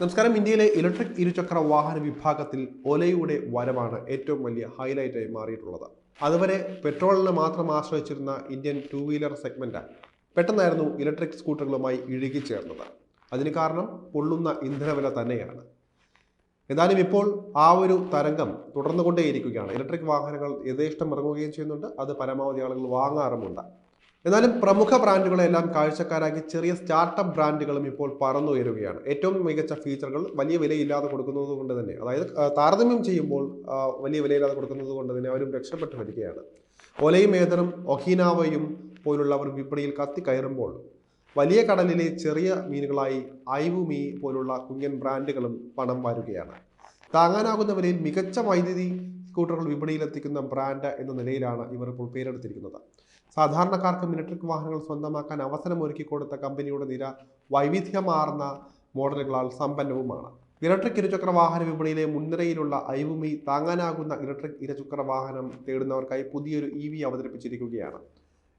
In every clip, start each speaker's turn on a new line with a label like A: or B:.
A: നമസ്കാരം. ഇന്ത്യയിലെ ഇലക്ട്രിക് ഇരുചക്ര വാഹന വിഭാഗത്തിൽ ഒലയുടെ വരവാണ് ഏറ്റവും വലിയ ഹൈലൈറ്റായി മാറിയിട്ടുള്ളത്. അതുവരെ പെട്രോളിനെ മാത്രം ആശ്രയിച്ചിരുന്ന ഇന്ത്യൻ ടൂ വീലർ സെഗ്മെന്റ് പെട്ടെന്നായിരുന്നു ഇലക്ട്രിക് സ്കൂട്ടറുകളുമായി ഇഴുകിച്ചേർന്നത് അതിന് കാരണം പൊള്ളുന്ന ഇന്ധനവില തന്നെയാണ്. എന്നാലും ഇപ്പോൾ ആ ഒരു തരംഗം തുടർന്നുകൊണ്ടേയിരിക്കുകയാണ്. ഇലക്ട്രിക് വാഹനങ്ങൾ യഥേഷ്ടം ഇറങ്ങുകയും ചെയ്യുന്നുണ്ട്. അത് പരമാവധി ആളുകൾ വാങ്ങാറുമുണ്ട്. എന്നാലും പ്രമുഖ ബ്രാൻഡുകളെല്ലാം കാഴ്ചക്കാരാക്കി ചെറിയ സ്റ്റാർട്ടപ്പ് ബ്രാൻഡുകളും ഇപ്പോൾ പറന്നുയരുകയാണ്. ഏറ്റവും മികച്ച ഫീച്ചറുകൾ വലിയ വിലയില്ലാതെ കൊടുക്കുന്നത് കൊണ്ട് തന്നെ. അതായത് താരതമ്യം ചെയ്യുമ്പോൾ വലിയ വിലയില്ലാതെ കൊടുക്കുന്നത് കൊണ്ട് തന്നെ അവരും രക്ഷപ്പെട്ടു വരികയാണ്. ഒലയും ഏതറും ഒഹീനാവയും പോലുള്ളവർ വിപണിയിൽ കത്തിക്കയറുമ്പോൾ വലിയ കടലിലെ ചെറിയ മീനുകളായി ഐവുമീ പോലുള്ള കുഞ്ഞൻ ബ്രാൻഡുകളും പണം വരുകയാണ്. താങ്ങാനാകുന്ന വിലയിൽ മികച്ച വൈദ്യുതി സ്കൂട്ടറുകൾ വിപണിയിലെത്തിക്കുന്ന ബ്രാൻഡ് എന്ന നിലയിലാണ് ഇവർ ഇപ്പോൾ പേരെടുത്തിരിക്കുന്നത്. സാധാരണക്കാർക്ക് ഇലക്ട്രിക് വാഹനങ്ങൾ സ്വന്തമാക്കാൻ അവസരം ഒരുക്കി കൊടുത്ത കമ്പനിയുടെ നിര വൈവിധ്യമാർന്ന മോഡലുകളാൽ സമ്പന്നവുമാണ്. ഇലക്ട്രിക് ഇരുചക്ര വാഹന വിപണിയിലെ മുൻനിരയിലുള്ള ഐവുമി താങ്ങാനാകുന്ന ഇലക്ട്രിക് ഇരുചക്ര വാഹനം തേടുന്നവർക്കായി പുതിയൊരു ഇ വി അവതരിപ്പിച്ചിരിക്കുകയാണ്.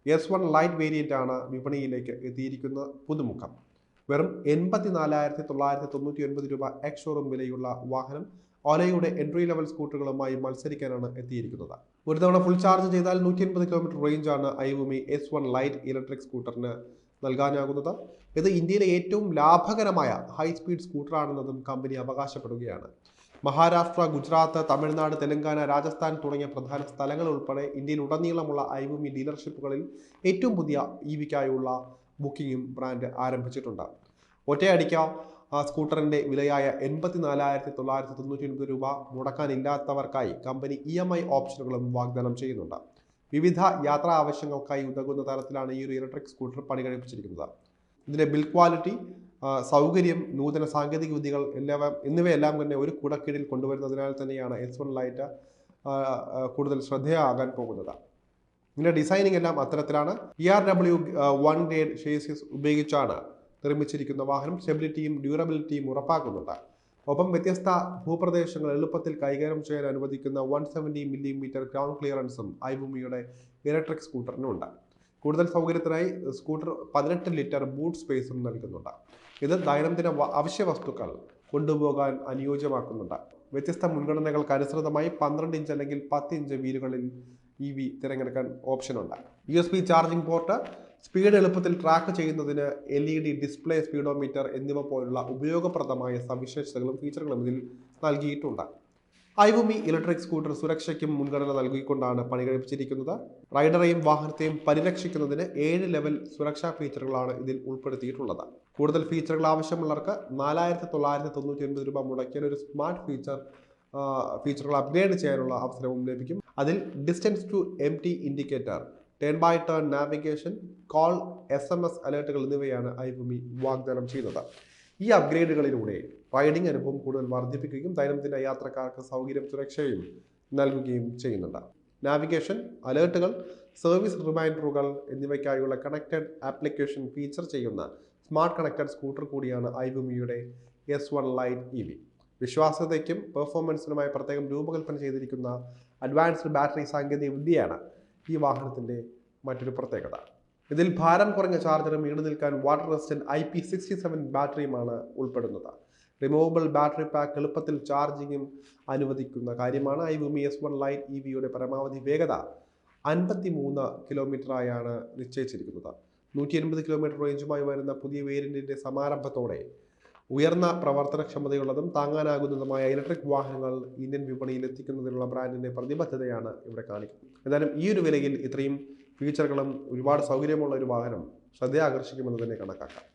A: എസ് വൺ ലൈറ്റ് വേരിയന്റ് ആണ് വിപണിയിലേക്ക് എത്തിയിരിക്കുന്ന പുതുമുഖം. വെറും എൺപത്തി നാലായിരത്തി തൊള്ളായിരത്തി തൊണ്ണൂറ്റി ഒൻപത് രൂപ എക്സ് ഷോറൂം വിലയുള്ള വാഹനം ഓലയുടെ എൻട്രി ലെവൽ സ്കൂട്ടറുകളുമായി മത്സരിക്കാനാണ് എത്തിയിരിക്കുന്നത്. ഒരു തവണ ഫുൾ ചാർജ് ചെയ്താൽ നൂറ്റി എൺപത് kilometre റേഞ്ചാണ് iVoomi S one lite electric സ്കൂട്ടറിന് നൽകാനാകുന്നത്. ഇത് ഇന്ത്യയിലെ ഏറ്റവും ലാഭകരമായ ഹൈ സ്പീഡ് സ്കൂട്ടറാണെന്നതും കമ്പനി അവകാശപ്പെടുകയാണ്. മഹാരാഷ്ട്ര ഗുജറാത്ത് തമിഴ്നാട് തെലങ്കാന രാജസ്ഥാൻ തുടങ്ങിയ പ്രധാന സ്ഥലങ്ങൾ ഉൾപ്പെടെ ഇന്ത്യയിൽ ഉടനീളമുള്ള ഐവുമി ഡീലർഷിപ്പുകളിൽ ഏറ്റവും പുതിയ ഇ വിക്കായുള്ള ബുക്കിംഗും ബ്രാൻഡ് ആരംഭിച്ചിട്ടുണ്ട്. ഒറ്റയടിക്ക സ്കൂട്ടറിന്റെ വിലയായ എൺപത്തി നാലായിരത്തി തൊള്ളായിരത്തി തൊണ്ണൂറ്റി ഒൻപത് രൂപ മുടക്കാനില്ലാത്തവർക്കായി കമ്പനി ഇ എം ഐ ഓപ്ഷനുകളും വാഗ്ദാനം ചെയ്യുന്നുണ്ട്. വിവിധ യാത്രാ ആവശ്യങ്ങൾക്കായി ഉതകുന്ന തരത്തിലാണ് ഈ ഒരു ഇലക്ട്രിക് സ്കൂട്ടർ പണി കഴിപ്പിച്ചിരിക്കുന്നത്. ഇതിന്റെ ബിൽ ക്വാളിറ്റി ആ, സൗകര്യം നൂതന സാങ്കേതിക വിദ്യകൾ എല്ലാവ എന്നിവയെല്ലാം തന്നെ ഒരു കുടക്കീഴിൽ കൊണ്ടുവരുന്നതിനാൽ തന്നെയാണ് എസ് വൺ ലൈറ്റ് ആ, ആ, കൂടുതൽ ശ്രദ്ധേയമാകാൻ പോകുന്നത്. ഇതിന്റെ ഡിസൈനിങ് എല്ലാം അത്തരത്തിലാണ്. E R W one grade chassis ഉപയോഗിച്ചാണ് നിർമ്മിച്ചിരിക്കുന്ന വാഹനം സ്റ്റെബിലിറ്റിയും ഡ്യൂറബിലിറ്റിയും ഉറപ്പാക്കുന്നുണ്ട്. ഒപ്പം വ്യത്യസ്ത ഭൂപ്രദേശങ്ങൾ എളുപ്പത്തിൽ കൈകാര്യം ചെയ്യാൻ അനുവദിക്കുന്ന വൺ സെവന്റി മില്ലിമീറ്റർ ഗ്രൗണ്ട് ക്ലിയറൻസും ഐഭൂമിയുടെ ഇലക്ട്രിക് സ്കൂട്ടറിനുണ്ട്. കൂടുതൽ സൗകര്യത്തിനായി സ്കൂട്ടർ പതിനെട്ട് ലിറ്റർ ബൂട്ട് സ്പേസും നൽകുന്നുണ്ട്. ഇത് ദൈനംദിന അവശ്യ വസ്തുക്കൾ കൊണ്ടുപോകാൻ അനുയോജ്യമാക്കുന്നുണ്ട്. വ്യത്യസ്ത മുൻഗണനകൾക്ക് അനുസൃതമായി പന്ത്രണ്ട് ഇഞ്ച് അല്ലെങ്കിൽ പത്ത് ഇഞ്ച് വീലുകളിൽ ഇ വി തിരഞ്ഞെടുക്കാൻ ഓപ്ഷനുണ്ട്. U S B charging port speed എളുപ്പത്തിൽ ട്രാക്ക് ചെയ്യുന്നതിന് L E D display speedometer എന്നിവ പോലുള്ള ഉപയോഗപ്രദമായ സവിശേഷതകളും ഫീച്ചറുകളും ഇതിൽ നൽകിയിട്ടുണ്ട്. ഐവുമി ഇലക്ട്രിക് സ്കൂട്ടർ സുരക്ഷയ്ക്കും മുൻഗണന നൽകിക്കൊണ്ടാണ് പണി കഴിപ്പിച്ചിരിക്കുന്നത് റൈഡറെയും വാഹനത്തെയും പരിരക്ഷിക്കുന്നതിന് ഏഴ് ലെവൽ സുരക്ഷാ ഫീച്ചറുകളാണ് ഇതിൽ ഉൾപ്പെടുത്തിയിട്ടുള്ളത്. കൂടുതൽ ഫീച്ചറുകൾ ആവശ്യമുള്ളവർക്ക് നാലായിരത്തി തൊള്ളായിരത്തി തൊണ്ണൂറ്റി ഒൻപത് രൂപ മുടക്കിയ ഒരു സ്മാർട്ട് ഫീച്ചർ ഫീച്ചറുകൾ അപ്ഗ്രേഡ് ചെയ്യാനുള്ള അവസരവും ലഭിക്കും. അതിൽ distance to M T indicator turn by turn navigation call S M S അലേർട്ടുകൾ എന്നിവയാണ് ഐഭൂമി വാഗ്ദാനം ചെയ്യുന്നത്. ഈ അപ്ഗ്രേഡുകളിലൂടെ റൈഡിംഗ് അനുഭവം കൂടുതൽ വർദ്ധിപ്പിക്കുകയും ദൈനംദിന യാത്രക്കാർക്ക് സൗകര്യം സുരക്ഷയും നൽകുകയും ചെയ്യുന്നുണ്ട്. നാവിഗേഷൻ അലേർട്ടുകൾ സർവീസ് റിമൈൻഡറുകൾ എന്നിവയ്ക്കായുള്ള കണക്റ്റഡ് ആപ്ലിക്കേഷൻ ഫീച്ചർ ചെയ്യുന്ന സ്മാർട്ട് കണക്റ്റഡ് സ്കൂട്ടർ കൂടിയാണ് ഐഭൂമിയുടെ S one lite E V വിശ്വാസ്യതയ്ക്കും പെർഫോമൻസിനുമായി പ്രത്യേകം രൂപകൽപ്പന ചെയ്തിരിക്കുന്ന അഡ്വാൻസ്ഡ് ബാറ്ററി സാങ്കേതിക വിദ്യയാണ് ഈ വാഹനത്തിന്റെ മറ്റൊരു പ്രത്യേകത. ഇതിൽ ഭാരം കുറഞ്ഞ ചാർജറും ഈട് നിൽക്കാൻ water resistant I P sixty seven ബാറ്ററിയുമാണ് ഉൾപ്പെടുന്നത്. റിമൂവബിൾ ബാറ്ററി പാക്ക് എളുപ്പത്തിൽ ചാർജിങ്ങും അനുവദിക്കുന്ന കാര്യമാണ്. ഐ ഭൂമി എസ് വൺ ലൈറ്റ് ഇ വിയുടെ പരമാവധി വേഗത അൻപത്തി മൂന്ന് കിലോമീറ്ററായാണ് നിശ്ചയിച്ചിരിക്കുന്നത്. നൂറ്റി എൺപത് കിലോമീറ്റർ റേഞ്ചുമായി വരുന്ന പുതിയ വേരിയന്റിന്റെ സമാരംഭത്തോടെ ഉയർന്ന പ്രവർത്തനക്ഷമതയുള്ളതും താങ്ങാനാകുന്നതുമായ ഇലക്ട്രിക് വാഹനങ്ങൾ ഇന്ത്യൻ വിപണിയിൽ എത്തിക്കുന്നതിനുള്ള ബ്രാൻഡിന്റെ പ്രതിബദ്ധതയാണ് ഇവിടെ കാണിക്കുന്നത്. എന്തായാലും ഈ ഒരു വിലയിൽ ഇത്രയും ഫീച്ചറുകളും ഒരുപാട് സൗകര്യമുള്ള ഒരു വാഹനം ശ്രദ്ധയാകർഷിക്കുമെന്ന് തന്നെ കണക്കാക്കാം.